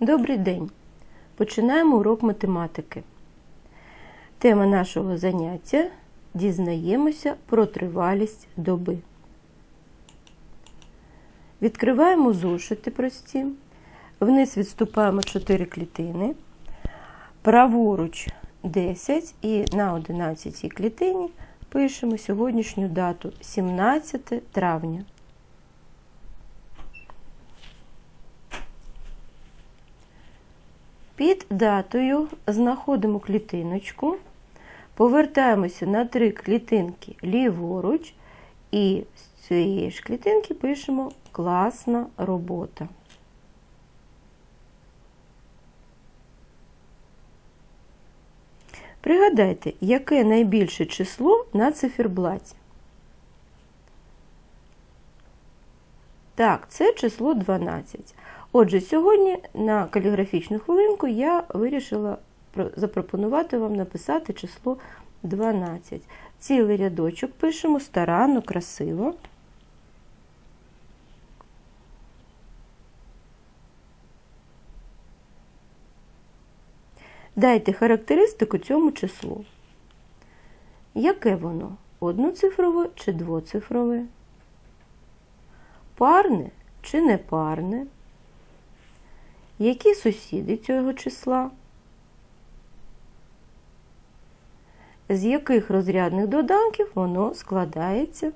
Добрий день! Починаємо урок математики. Тема нашого заняття дізнаємося про тривалість доби. Відкриваємо зошити прості. Вниз відступаємо 4 клітини. Праворуч 10 і на 11 клітині пишемо сьогоднішню дату 17 травня. Під датою знаходимо клітиночку, повертаємося на три клітинки ліворуч, і з цієї ж клітинки пишемо класна робота. Пригадайте, яке найбільше число на циферблаті? Так, це число 12. Отже, сьогодні на каліграфічну хвилинку я вирішила запропонувати вам написати число 12. Цілий рядочок пишемо старанно, красиво. Дайте характеристику цьому числу. Яке воно? Одноцифрове чи двоцифрове? Парне чи непарне? Які сусіди цього числа? З яких розрядних доданків воно складається?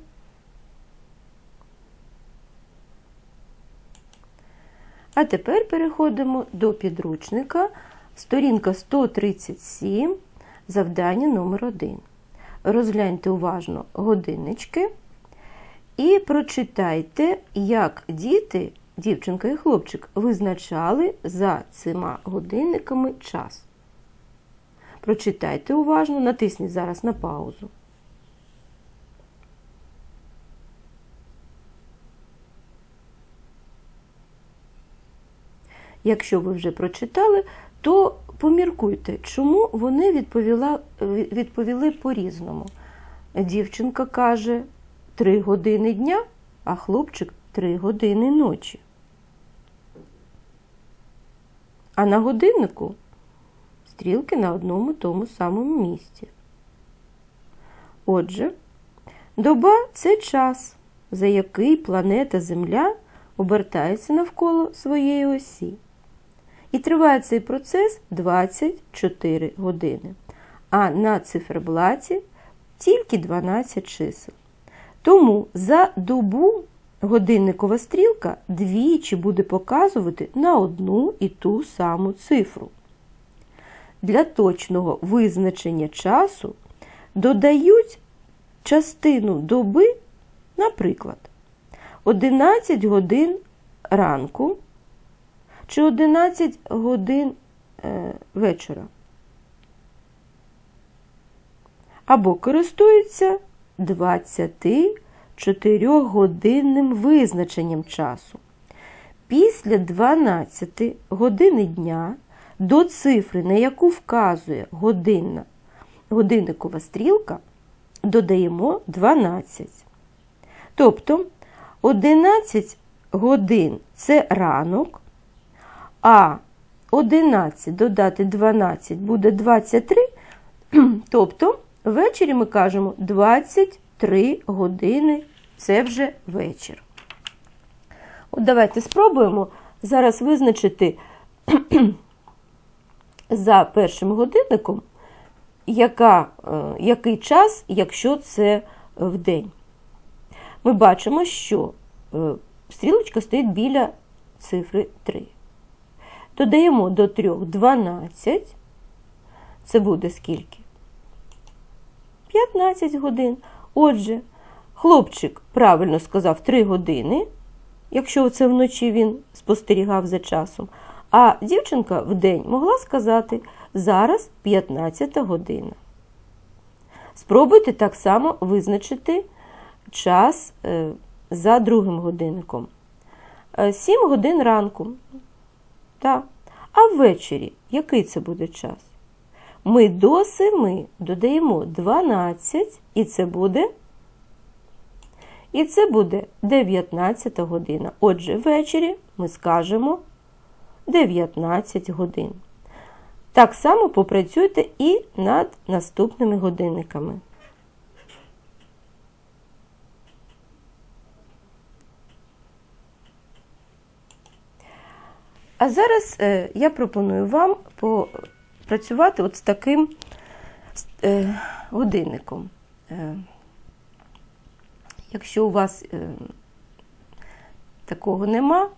А тепер переходимо до підручника, сторінка 137, завдання номер 1 Розгляньте уважно годиннички і прочитайте, як діти дівчинка і хлопчик визначали за цими годинниками час. Прочитайте уважно, натисніть зараз на паузу. Якщо ви вже прочитали, то поміркуйте, чому вони відповіла, відповіли по-різному. Дівчинка каже 3 години дня, а хлопчик 3 години ночі. А на годиннику стрілки на одному тому самому місці. Отже, доба це час, за який планета Земля обертається навколо своєї осі. І триває цей процес 24 години, а на циферблаті тільки 12 чисел. Тому за добу годинникова стрілка двічі буде показувати на одну і ту саму цифру. Для точного визначення часу додають частину доби, наприклад, 11 годин ранку чи 11 годин е, вечора. Або користуються 24-годинним визначенням часу. Після 12 години дня до цифри, на яку вказує годинна, годинникова стрілка, додаємо 12. Тобто 11 годин це ранок, а 11 додати 12 буде 23, тобто ввечері ми кажемо 23 години це вже вечір. От давайте спробуємо зараз визначити за першим годинником, яка, який час, якщо це в день. Ми бачимо, що стрілочка стоїть біля цифри 3. Додаємо до 3 12. Це буде скільки? 15 годин. Отже, хлопчик правильно сказав 3 години, якщо це вночі він спостерігав за часом. А дівчинка в день могла сказати зараз 15 година. Спробуйте так само визначити час за другим годинником. 7 годин ранку. Так. А ввечері який це буде час? Ми до 7 додаємо 12, і це буде І це буде 19 година. Отже, ввечері ми скажемо 19 годин. Так само попрацюйте і над наступними годинниками. А зараз е, я пропоную вам попрацювати от з таким е, годинником. Е, якщо у вас е, такого нема,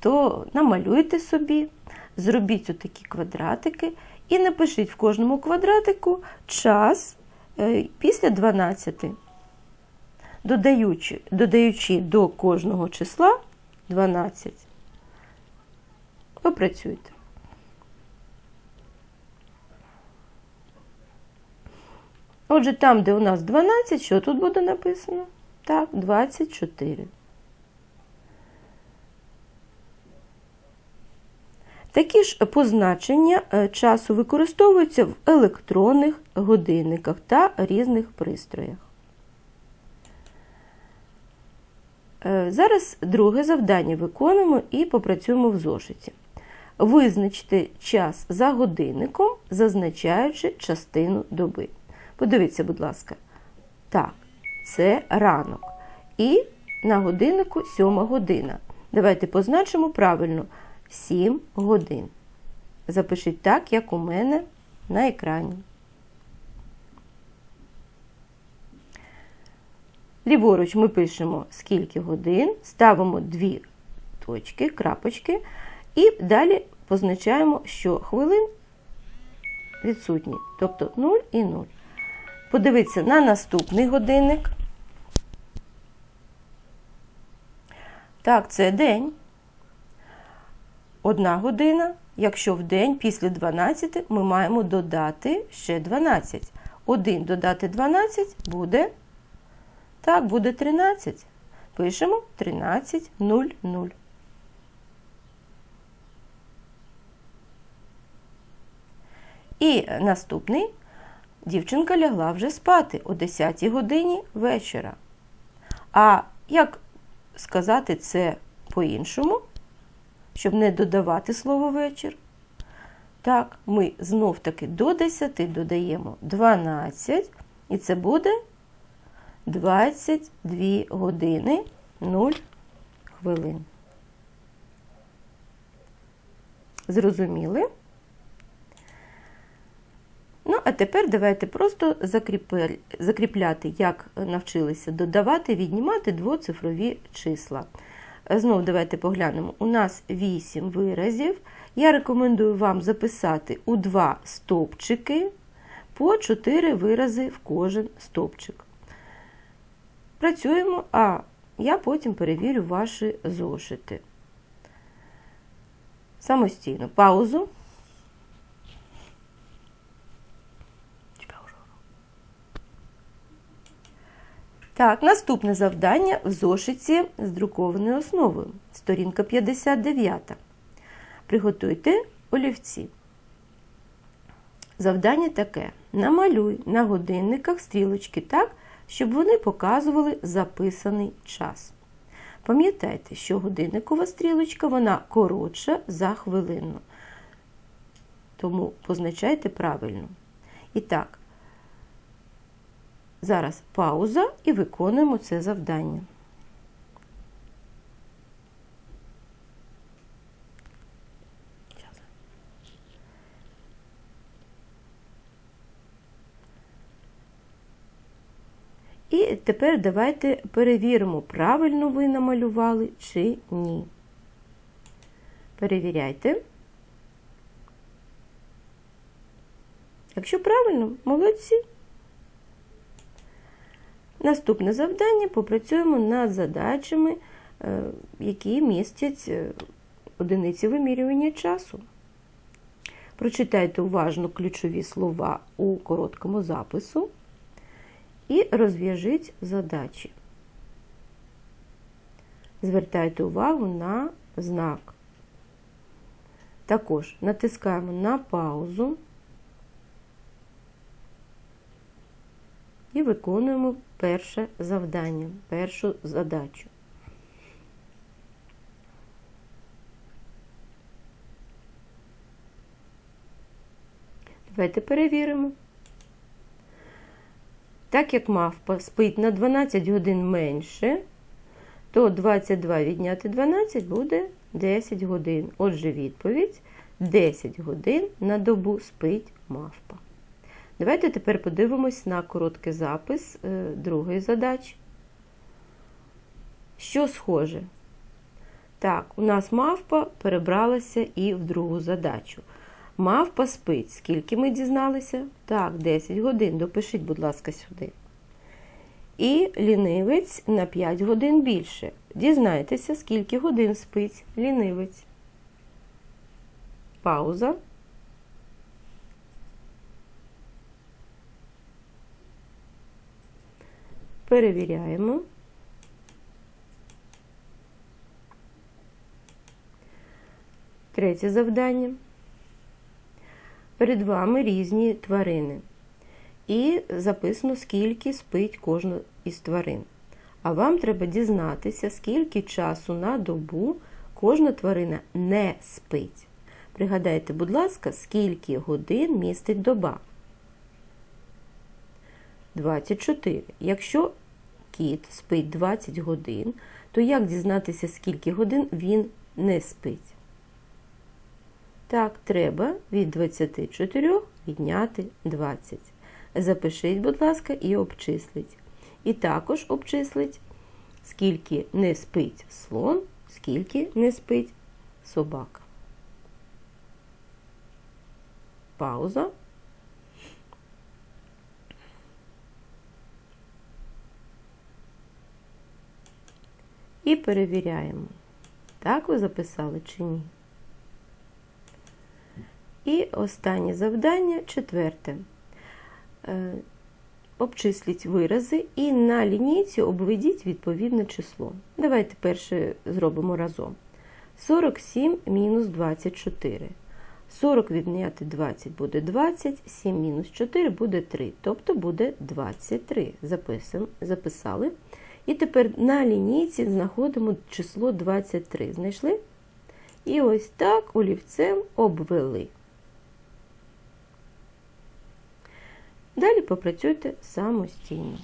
то намалюйте собі, зробіть отакі квадратики і напишіть в кожному квадратику час після 12, додаючи, додаючи до кожного числа 12. Попрацюйте. Отже, там, де у нас 12, що тут буде написано? Так, 24. Такі ж позначення е, часу використовуються в електронних годинниках та різних пристроях. Е, Зараз друге завдання виконуємо і попрацюємо в зошиті. Визначте час за годинником, зазначаючи частину доби. Подивіться, будь ласка. Так, це ранок. І на годиннику 7 година. Давайте позначимо правильно 7 годин. Запишіть так, як у мене на екрані. Ліворуч ми пишемо скільки годин, ставимо дві точки, крапочки, і далі позначаємо, що хвилин відсутні, тобто 0 і 0. Подивіться на наступний годинник. Так, це день. Одна година. Якщо в день після 12 ми маємо додати ще 12. 1 додати 12 буде. Так, буде 13. Пишемо 13.00. І наступний дівчинка лягла вже спати о 10 годині вечора. А як сказати це по-іншому, щоб не додавати слово вечір? Так, ми знов-таки до 10 додаємо 12, і це буде 22 години 0 хвилин. Зрозуміли? Ну, а тепер давайте просто закріпляти, як навчилися додавати, віднімати двоцифрові числа. Знову давайте поглянемо. У нас 8 виразів. Я рекомендую вам записати у два стовпчики по 4 вирази в кожен стовпчик. Працюємо, а я потім перевірю ваші зошити. Самостійно. Паузу. Так, наступне завдання в зошиті з друкованою основою. Сторінка 59. Приготуйте олівці. Завдання таке: намалюй на годинниках стрілочки так, щоб вони показували записаний час. Пам'ятайте, що годинникова стрілочка вона коротша за хвилину. Тому позначайте правильно. І так, зараз пауза і виконуємо це завдання. І тепер давайте перевіримо, правильно ви намалювали чи ні. Перевіряйте. Якщо правильно, молодці. Наступне завдання попрацюємо над задачами, е, які містять е, одиниці вимірювання часу. Прочитайте уважно ключові слова у короткому запису і розв'яжіть задачі. Звертайте увагу на знак. Також натискаємо на паузу і виконуємо перше завдання, першу задачу. Давайте перевіримо. Так як мавпа спить на 12 годин менше, то 22 відняти 12 буде 10 годин. Отже, відповідь: 10 годин на добу спить мавпа. Давайте тепер подивимось на короткий запис е, другої задачі. Що схоже? Так, у нас мавпа перебралася і в другу задачу. Мавпа спить. Скільки ми дізналися? Так, 10 годин. Допишіть, будь ласка, сюди. І лінивець на 5 годин більше. Дізнайтеся, скільки годин спить лінивець. Пауза. Перевіряємо. Третє завдання. Перед вами різні тварини. І записано, скільки спить кожна із тварин. А вам треба дізнатися, скільки часу на добу кожна тварина не спить. Пригадайте, будь ласка, скільки годин містить доба? 24. Якщо кіт спить 20 годин, то як дізнатися, скільки годин він не спить? Так, треба від 24 відняти 20. Запишіть, будь ласка, і обчисліть. І також обчисліть, скільки не спить слон, скільки не спить собака. Пауза. І перевіряємо, так ви записали чи ні. І останнє завдання, четверте. Е, Обчисліть вирази і на лінійці обведіть відповідне число. Давайте перше зробимо разом. 47 мінус 24. 40 відняти 20 буде 20, 7 мінус 4 буде 3, тобто буде 23. Записуємо, записали. І тепер на лінійці знаходимо число 23. Знайшли? І ось так олівцем обвели. Далі попрацюйте самостійно.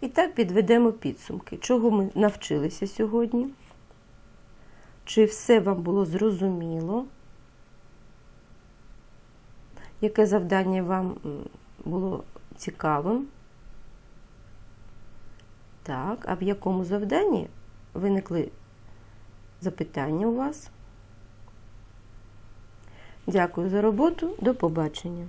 І так підведемо підсумки, чого ми навчилися сьогодні. Чи все вам було зрозуміло? Яке завдання вам було цікавим? Так, а в якому завданні виникли запитання у вас? Дякую за роботу. До побачення.